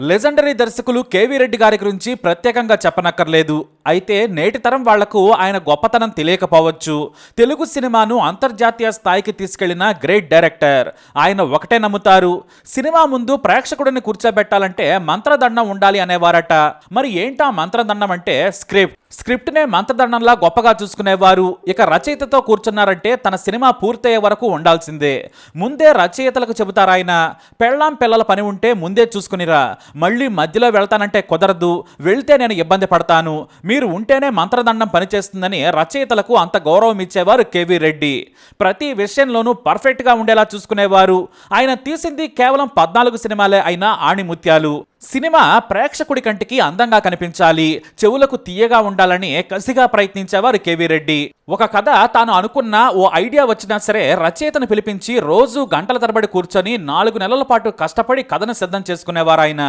Legendary దర్శకులు KV Reddy గారి గురించి ప్రత్యేకంగా చెప్పనక్కర్లేదు. అయితే నేటి తరం వాళ్ళకు ఆయన గొప్పతనం తెలియకపోవచ్చు. తెలుగు సినిమాను అంతర్జాతీయ స్థాయికి తీసుకెళ్ళిన గ్రేట్ డైరెక్టర్. ఆయన ఒకటే నమ్ముతారు. సినిమా ముందు ప్రేక్షకుడిని కూర్చోబెట్టాలంటే మంత్రదండం ఉండాలి అనేవారట. మరి ఏంటా మంత్రదండం అంటే స్క్రిప్ట్? స్క్రిప్ట్నే మంత్రదండంలా గొప్పగా చూసుకునేవారు. ఇక రచయితతో కూర్చున్నారంటే తన సినిమా పూర్తయ్యే వరకు ఉండాల్సిందే. ముందే రచయితలకు చెబుతారాయన పెళ్ళాం పిల్లల పని ఉంటే ముందే చూసుకునిరా. మళ్ళీ మధ్యలో వెళ్తానంటే కుదరదు. వెళ్తే నేను ఇబ్బంది పడతాను. మీ మీరు ఉంటేనే మంత్రదండం పనిచేస్తుందని రచయితలకు అంత గౌరవం ఇచ్చేవారు కేవీ రెడ్డి. ప్రతి విషయంలోనూ పర్ఫెక్ట్గా ఉండేలా చూసుకునేవారు. ఆయన తీసింది కేవలం పద్నాలుగు సినిమాలే అయినా ఆణిముత్యాలు. సినిమా ప్రేక్షకుడి కంటికి అందంగా కనిపించాలి చెవులకు తీయగా ఉండాలని కసిగా ప్రయత్నించేవారు కేవీ రెడ్డి. ఒక కథ తాను అనుకున్న ఓ ఐడియా వచ్చినా సరే రచయితను పిలిపించి రోజు గంటల తరబడి కూర్చొని నాలుగు నెలల పాటు కష్టపడి కథను సిద్ధం చేసుకునేవారు ఆయన.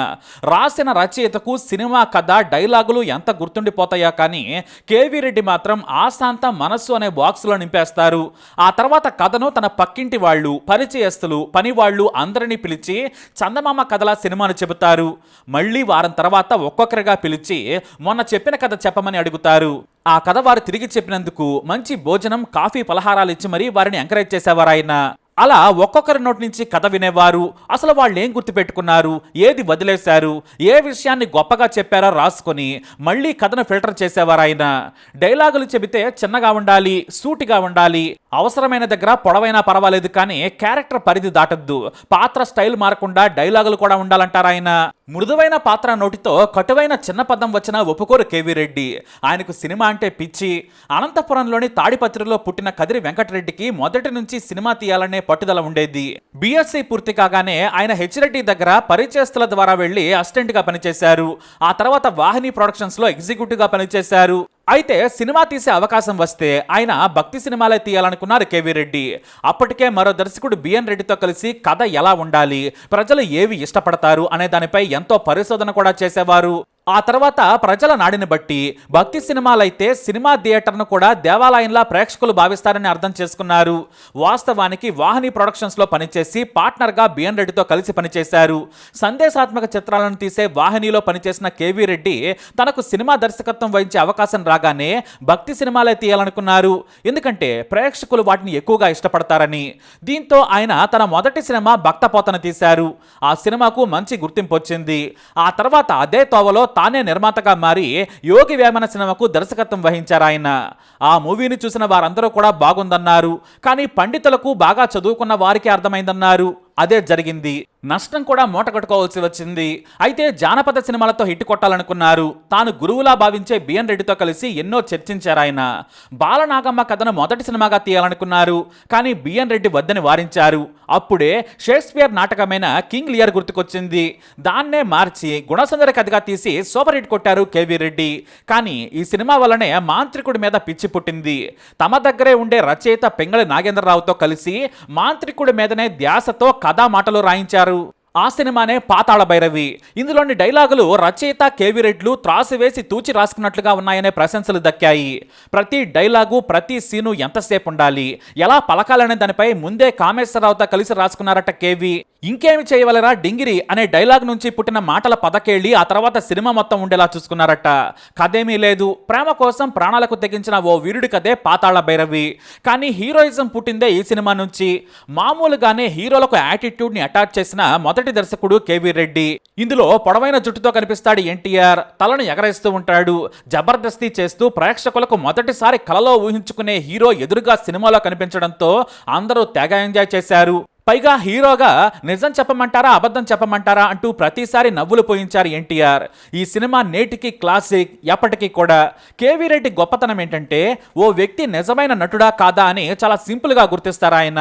రాసిన రచయితకు సినిమా కథ డైలాగులు ఎంత గుర్తుండిపోతాయా కానీ కేవీ రెడ్డి మాత్రం ఆశాంత మనస్సు అనే బాక్సులో నింపేస్తారు. ఆ తర్వాత కథను తన పక్కింటి వాళ్ళు పరిచయస్తులు పనివాళ్ళు అందరినీ పిలిచి చందమామ కథల సినిమాను చెబుతారు. మళ్ళీ వారం తర్వాత ఒక్కొక్కరిగా పిలిచి మొన్న చెప్పిన కథ చెప్పమని అడుగుతారు. ఆ కథ వారు తిరిగి చెప్పినందుకు మంచి భోజనం కాఫీ పలహారాలు ఇచ్చి మరీ వారిని ఎంకరేజ్ చేసేవారు ఆయన అలా ఒక్కొక్కరి నోటి నుంచి కథ వినేవారు. అసలు వాళ్ళు ఏం గుర్తుపెట్టుకున్నారు? ఏది వదిలేశారు? ఏ విషయాన్ని గొప్పగా చెప్పారో రాసుకొని మళ్ళీ కథను ఫిల్టర్ చేసేవారు ఆయన. డైలాగులు చెబితే చిన్నగా ఉండాలి సూటిగా ఉండాలి. అవసరమైన దగ్గర పొడవైనా పర్వాలేదు కానీ క్యారెక్టర్ పరిధి దాటద్దు. పాత్ర స్టైల్ మారకుండా డైలాగులు కూడా ఉండాలంటారు ఆయన. మృదువైన పాత్ర నోటితో కటువైన చిన్న పదం వచ్చిన ఒప్పుకోరు కేవీ రెడ్డి. ఆయనకు సినిమా అంటే పిచ్చి. అనంతపురంలోని తాడిపత్రిలో పుట్టిన కదిరి వెంకటరెడ్డికి మొదటి నుంచి సినిమా తీయాలనే పట్టుదల ఉండేది. బీఎస్సీ పూర్తి కాగానే ఆయన హెచ్రెడ్డి దగ్గర పరిచయస్తుల ద్వారా వెళ్ళి అసిస్టెంట్గా పనిచేశారు. ఆ తర్వాత వాహిని ప్రొడక్షన్స్లో ఎగ్జిక్యూటివ్గా పనిచేశారు. అయితే సినిమా తీసే అవకాశం వస్తే ఆయన భక్తి సినిమాలే తీయాలనుకున్నారు కేవీ రెడ్డి. అప్పటికే మరో దర్శకుడు బిఎన్ రెడ్డితో కలిసి కథ ఎలా ఉండాలి ప్రజలు ఏవి ఇష్టపడతారు అనే దానిపై ఎంతో పరిశోధన కూడా చేసేవారు. ఆ తర్వాత ప్రజల నాడిని బట్టి భక్తి సినిమాలైతే సినిమా థియేటర్ను కూడా దేవాలయంలా ప్రేక్షకులు భావిస్తారని అర్థం చేసుకున్నారు. వాస్తవానికి వాహిని ప్రొడక్షన్స్లో పనిచేసి పార్ట్నర్గా బిఎన్ రెడ్డితో కలిసి పనిచేశారు. సందేశాత్మక చిత్రాలను తీసే వాహినిలో పనిచేసిన కేవీ రెడ్డి తనకు సినిమా దర్శకత్వం వహించే అవకాశం రాగానే భక్తి సినిమాలే తీయాలనుకున్నారు. ఎందుకంటే ప్రేక్షకులు వాటిని ఎక్కువగా ఇష్టపడతారని. దీంతో ఆయన తన మొదటి సినిమా భక్తపోతన తీశారు. ఆ సినిమాకు మంచి గుర్తింపు వచ్చింది. ఆ తర్వాత అదే తోవలో తానే నిర్మాతగా మారి యోగి వేమన సినిమాకు దర్శకత్వం వహించారు ఆయన. ఆ మూవీని చూసిన వారందరూ కూడా బాగుందన్నారు. కానీ పండితులకు బాగా చదువుకున్న వారికి అర్థమైందన్నారు. అదే జరిగింది. నష్టం కూడా మూట కట్టుకోవాల్సి వచ్చింది. అయితే జానపద సినిమాలతో హిట్ కొట్టాలనుకున్నారు. తాను గురువులా భావించే బిఎన్ రెడ్డితో కలిసి ఎన్నో చర్చించారు ఆయన. బాలనాగమ్మ కథను మొదటి సినిమాగా తీయాలనుకున్నారు. కానీ బిఎన్ రెడ్డి వద్దని వారించారు. అప్పుడే షేక్స్పియర్ నాటకమైన కింగ్ లియర్ గుర్తుకొచ్చింది. దాన్నే మార్చి గుణసుందర కథగా తీసి సూపర్ హిట్ కొట్టారు కేవీ రెడ్డి. కానీ ఈ సినిమా వల్లనే మాంత్రికుడి మీద పిచ్చి పుట్టింది. తమ దగ్గరే ఉండే రచయిత పెంగళి నాగేంద్రరావుతో కలిసి మాంత్రికుడి మీదనే ధ్యాసతో కథా మాటలు రాయించారు. claro, ఆ సినిమానే పాతాళ భైరవి. ఇందులోని డైలాగులు రచయిత కేవి రెడ్లు త్రాసివేసి తూచి రాసుకున్నట్లుగా ఉన్నాయనే ప్రశంసలు దక్కాయి. ప్రతి డైలాగు ప్రతి సీను ఎంతసేపు ఉండాలి? ఎలా పలకాలనే దానిపై ముందే కామేశ్వరరావుతో కలిసి రాసుకున్నారట కేవి ఇంకేమి చేయవలరా డింగిరి అనే డైలాగ్ నుంచి పుట్టిన మాటల పదకేళ్ళి ఆ తర్వాత సినిమా మొత్తం ఉండేలా చూసుకున్నారట. కథేమీ లేదు. ప్రేమ కోసం ప్రాణాలకు తెగించిన ఓ వీరుడి కథే పాతాళ భైరవి. కానీ హీరోయిజం పుట్టిందే ఈ సినిమా నుంచి. మామూలుగానే హీరోలకు యాటిట్యూడ్ని అటాచ్ చేసిన మొదటి దర్శకుడు కేవీ రెడ్డి. ఇందులో పొడవైన జుట్టుతో కనిపిస్తాడు ఎన్టీఆర్ తలను ఎగరేస్తూ ఉంటాడు. జబర్దస్తి చేస్తూ ప్రేక్షకులకు మొదటిసారి కలలో ఊహించుకునే హీరో ఎదురుగా సినిమాలో కనిపించడంతో అందరూ తెగ ఎంజాయ్ చేశారు. పైగా హీరోగా నిజం చెప్పమంటారా అబద్ధం చెప్పమంటారా అంటూ ప్రతిసారి నవ్వులు పోయించారు ఎన్టీఆర్. ఈ సినిమా నేటికి క్లాసిక్ ఎప్పటికీ కూడా. కేవీ రెడ్డి గొప్పతనం ఏంటంటే ఓ వ్యక్తి నిజమైన నటుడా కాదా అని చాలా సింపుల్గా గుర్తిస్తారు ఆయన.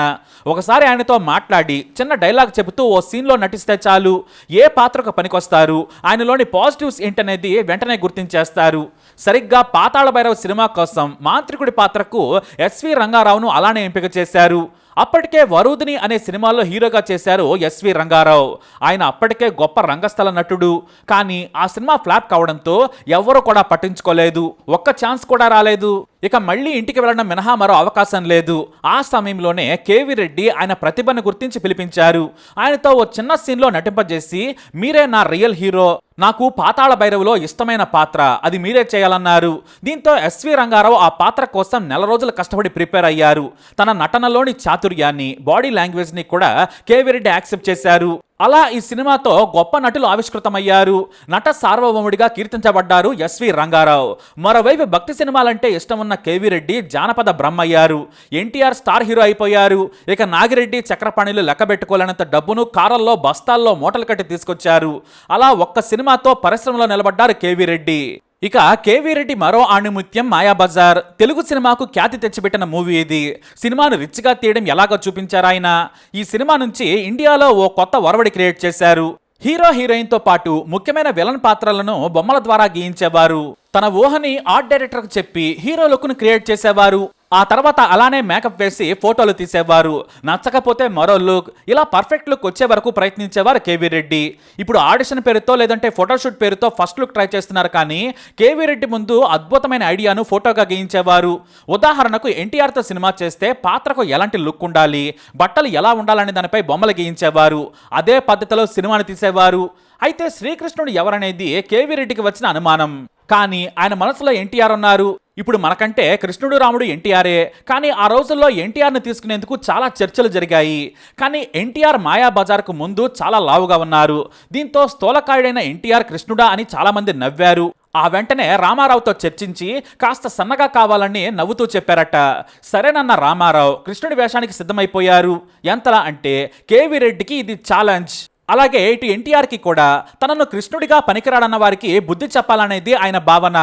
ఒకసారి ఆయనతో మాట్లాడి చిన్న డైలాగ్ చెబుతూ ఓ సీన్లో నటిస్తే చాలు ఏ పాత్రకు పనికొస్తారు ఆయనలోని పాజిటివ్స్ ఏంటనేది వెంటనే గుర్తించేస్తారు. సరిగ్గా పాతాళ భైరవ్ సినిమా కోసం మాంత్రికుడి పాత్రకు ఎస్వి రంగారావును అలానే ఎంపిక చేశారు. అప్పటికే వరుదిని అనే సినిమాలో హీరోగా చేశారు ఎస్వి రంగారావు. ఆయన అప్పటికే గొప్ప రంగస్థల నటుడు. కానీ ఆ సినిమా ఫ్లాప్ కావడంతో ఎవ్వరూ కూడా పట్టించుకోలేదు. ఒక్క ఛాన్స్ కూడా రాలేదు. ఇక మళ్ళీ ఇంటికి వెళ్ళడం మినహా మరో అవకాశం లేదు. ఆ సమయంలోనే కేవి రెడ్డి ఆయన ప్రతిభను గుర్తించి పిలిపించారు. ఆయనతో ఓ చిన్న సీన్లో నటింపజేసి మీరే నా రియల్ హీరో. నాకు పాతాళ భైరవులో ఇష్టమైన పాత్ర. అది మీరే చేయాలన్నారు. దీంతో ఎస్వి రంగారావు ఆ పాత్ర కోసం నెల రోజులు కష్టపడి ప్రిపేర్ అయ్యారు. తన నటనలోని చాతుర్యాన్ని బాడీ లాంగ్వేజ్ని కూడా కేవీ రెడ్డి యాక్సెప్ట్ చేశారు. అలా ఈ సినిమాతో గొప్ప నటులు ఆవిష్కృతమయ్యారు. నట సార్వభౌముడిగా కీర్తించబడ్డారు ఎస్వి రంగారావు. మరోవైపు భక్తి సినిమాలంటే ఇష్టం ఉన్న కేవీ రెడ్డి జానపద బ్రహ్మయ్యారు. ఎన్టీఆర్ స్టార్ హీరో అయిపోయారు. ఇక నాగిరెడ్డి చక్రపాణిలు లెక్కబెట్టుకోలేనంత డబ్బును కారల్లో బస్తాల్లో మూటలు కట్టి తీసుకొచ్చారు. అలా ఒక్క సినిమాతో పరిశ్రమలో నిలబడ్డారు కేవీ రెడ్డి. ఇక కేవీ రెడ్డి మరో ఆణిముత్యం మాయాబజార్ తెలుగు సినిమాకు ఖ్యాతి తెచ్చిపెట్టిన మూవీ ఇది సినిమాను రిచ్గా తీయడం ఎలాగో చూపించారు ఆయన? ఈ సినిమా నుంచి ఇండియాలో ఓ కొత్త ఒరవడి క్రియేట్ చేశారు. హీరో హీరోయిన్తో పాటు ముఖ్యమైన విలన్ పాత్రలను బొమ్మల ద్వారా గీయించేవారు. తన ఊహని ఆర్ట్ డైరెక్టర్కి చెప్పి హీరో లుక్ను క్రియేట్ చేసేవారు. ఆ తర్వాత అలానే మేకప్ వేసి ఫోటోలు తీసేవారు. నచ్చకపోతే మరో లుక్ ఇలా పర్ఫెక్ట్ లుక్ వచ్చే వరకు ప్రయత్నించేవారు కేవీ రెడ్డి. ఇప్పుడు ఆడిషన్ పేరుతో లేదంటే ఫోటోషూట్ పేరుతో ఫస్ట్ లుక్ ట్రై చేస్తున్నారు కానీ కేవీ రెడ్డి ముందు అద్భుతమైన ఐడియాను ఫోటోగా గీయించేవారు. ఉదాహరణకు ఎన్టీఆర్తో సినిమా చేస్తే పాత్రకు ఎలాంటి లుక్ ఉండాలి? బట్టలు ఎలా ఉండాలనే దానిపై బొమ్మలు గీయించేవారు. అదే పద్ధతిలో సినిమాను తీసేవారు. అయితే శ్రీకృష్ణుడు ఎవరనేది కేవీ రెడ్డికి వచ్చిన అనుమానం. కానీ ఆయన మనసులో ఎన్టీఆర్ ఉన్నారు. ఇప్పుడు మనకంటే కృష్ణుడు రాముడు ఎన్టీఆరే. కానీ ఆ రోజుల్లో ఎన్టీఆర్ని తీసుకునేందుకు చాలా చర్చలు జరిగాయి. కానీ ఎన్టీఆర్ మాయా బజార్కు ముందు చాలా లావుగా ఉన్నారు. దీంతో స్థూలకాయుడైన ఎన్టీఆర్ కృష్ణుడా అని చాలామంది నవ్వారు. ఆ వెంటనే రామారావుతో చర్చించి కాస్త సన్నగా కావాలని నవ్వుతూ చెప్పారట. సరేనన్న రామారావు కృష్ణుడి వేషానికి సిద్ధమైపోయారు. ఎంతలా అంటే కేవీ రెడ్డికి ఇది ఛాలెంజ్. అలాగే ఇటు ఎన్టీఆర్కి కూడా తనను కృష్ణుడిగా పనికిరాడన్న వారికి బుద్ధి చెప్పాలనేది ఆయన భావన.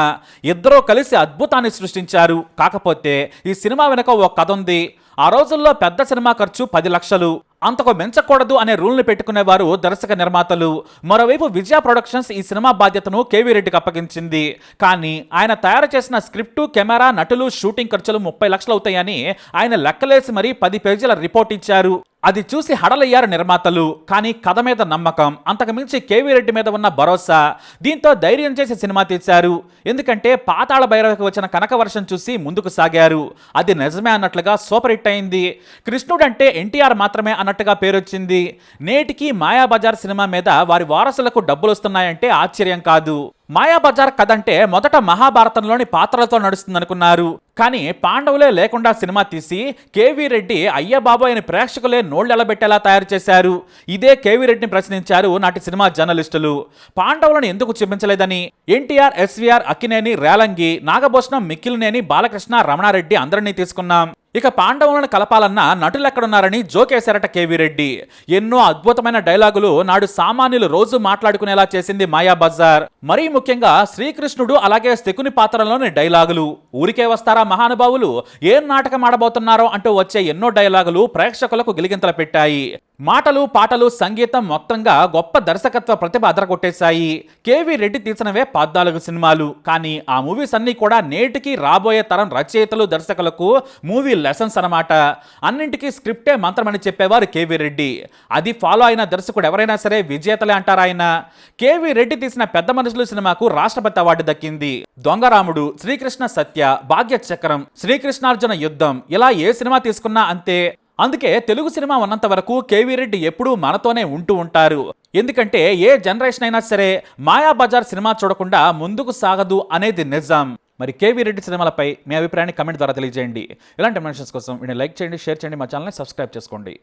ఇద్దరూ కలిసి అద్భుతాన్ని సృష్టించారు. కాకపోతే ఈ సినిమా వెనుక ఓ కథ ఉంది. ఆ రోజుల్లో పెద్ద సినిమా ఖర్చు పది లక్షలు. అంతకు మించకూడదు అనే రూల్ని పెట్టుకునేవారు దర్శక నిర్మాతలు. మరోవైపు విజయ ప్రొడక్షన్స్ ఈ సినిమా బాధ్యతను కేవీ రెడ్డికి అప్పగించింది. కానీ ఆయన తయారు చేసిన స్క్రిప్టు కెమెరా నటులు షూటింగ్ ఖర్చులు ముప్పై లక్షలు అవుతాయని ఆయన లెక్కలేసి మరీ పది పేజీల రిపోర్ట్ ఇచ్చారు. అది చూసి హడలయ్యారు నిర్మాతలు కానీ కథ మీద నమ్మకం అంతకుమించి కేవీ రెడ్డి మీద ఉన్న భరోసా దీంతో ధైర్యం చేసి సినిమా తీశారు. ఎందుకంటే పాతాళ భైరవకి వచ్చిన కనక వర్షం చూసి ముందుకు సాగారు. అది నిజమే అన్నట్లుగా సూపర్ హిట్ అయింది. కృష్ణుడు అంటే ఎన్టీఆర్ మాత్రమే అన్నట్టుగా పేరొచ్చింది. నేటికి మాయాబజార్ సినిమా మీద వారి వారసులకు డబ్బులు వస్తున్నాయంటే ఆశ్చర్యం కాదు. మాయాబజార్ కథ అంటే మొదట మహాభారతంలోని పాత్రలతో నడుస్తుందనుకున్నారు. కానీ పాండవులే లేకుండా సినిమా తీసి కేవీ రెడ్డి అయ్య బాబాయ్ అని ప్రేక్షకులే నోళ్ళెలబెట్టేలా తయారు చేశారు. ఇదే కేవీ రెడ్డిని ప్రశ్నించారు నాటి సినిమా జర్నలిస్టులు. పాండవులను ఎందుకు చూపించలేదని? ఎన్టీఆర్ ఎస్వీఆర్ అక్కినేని రేలంగి నాగభూషణం మిక్కిలినేని బాలకృష్ణ రమణారెడ్డి అందరినీ తీసుకున్నాం. ఇక పాండవులను కలపాలన్న నటులు ఎక్కడున్నారని జోకేశారట కేవీ రెడ్డి. ఎన్నో అద్భుతమైన డైలాగులు నాడు సామాన్యులు రోజు మాట్లాడుకునేలా చేసింది మాయా బజార్. మరీ ముఖ్యంగా శ్రీకృష్ణుడు అలాగే శకుని పాత్రలోని డైలాగులు. ఊరికే వస్తారా మహానుభావులు? ఏం నాటకం ఆడబోతున్నారో అంటూ వచ్చే ఎన్నో డైలాగులు ప్రేక్షకులకు గిలిగింతలు పెట్టాయి. మాటలు పాటలు సంగీతం మొత్తంగా గొప్ప దర్శకత్వ ప్రతిభ అదరగొట్టేశాయి. కేవీ రెడ్డి తీసినవే పద్నాలుగు సినిమాలు. కానీ ఆ మూవీస్ అన్నీ కూడా నేటికి రాబోయే తరం రచయితలు దర్శకులకు మూవీ లెసన్స్ అనమాట అన్నింటికీ స్క్రిప్టే మంత్రమని చెప్పేవారు కేవీ రెడ్డి. అది ఫాలో అయిన దర్శకుడు ఎవరైనా సరే విజేతలే అంటారు ఆయన. కేవీ రెడ్డి తీసిన పెద్ద మనుషులు సినిమాకు రాష్ట్రపతి అవార్డు దక్కింది. దొంగరాముడు శ్రీకృష్ణ సత్య భాగ్య చక్రం శ్రీకృష్ణార్జున యుద్ధం. ఇలా ఏ సినిమా తీసుకున్నా అంతే. అందుకే తెలుగు సినిమా ఉన్నంత వరకు కేవీ రెడ్డి ఎప్పుడూ మనతోనే ఉంటూ ఉంటారు. ఎందుకంటే ఏ జనరేషన్ అయినా సరే మాయా బజార్ సినిమా చూడకుండా ముందుకు సాగదు అనేది నిజం. మరి కేవీ రెడ్డి సినిమాలపై మీ అభిప్రాయాన్ని కమెంట్ ద్వారా తెలియజేయండి. ఇలాంటి మెన్షన్స్ కోసం వీడియో లైక్ చేయండి షేర్ చేయండి మా ఛానల్ని సబ్స్క్రైబ్ చేసుకోండి.